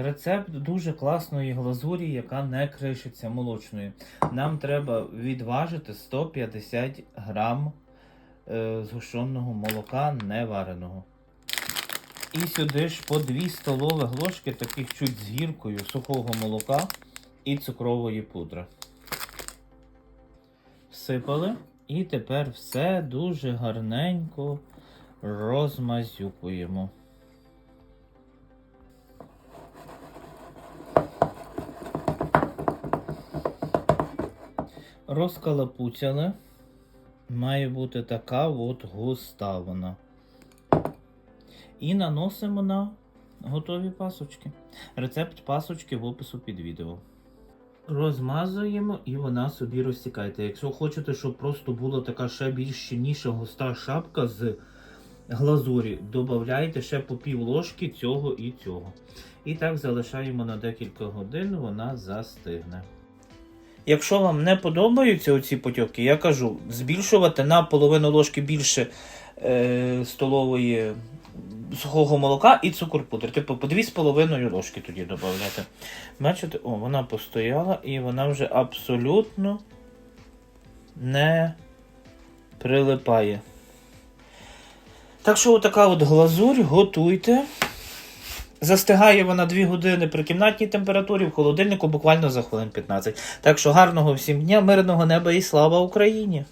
Рецепт дуже класної глазурі, яка не кришиться молочної. Нам треба відважити 150 грам е, згущеного молока невареного. І сюди ж по 2 столових ложки, таких чуть з гіркою сухого молока і цукрової пудри. Всипали. І тепер все дуже гарненько розмазюкуємо. Розкалапуцяли. Має бути така от густа вона. І наносимо на готові пасочки. Рецепт пасочки в опису під відео. Розмазуємо і вона собі розтікається. Якщо хочете, щоб просто була така ще більш щільніша густа шапка з глазурі, додайте ще по пів ложки цього і цього. І так залишаємо на декілька годин, вона застигне. Якщо вам не подобаються оці потьоки, я кажу, збільшувати на половину ложки більше е, столової сухого молока і цукор пудри. Типу по 2,5 ложки тоді додати. Бачите, о, вона постояла і вона вже абсолютно не прилипає. Так що, отака от глазурь, готуйте. Застигає вона 2 години при кімнатній температурі, в холодильнику буквально за хвилин 15. Так що гарного всім дня, мирного неба і слава Україні!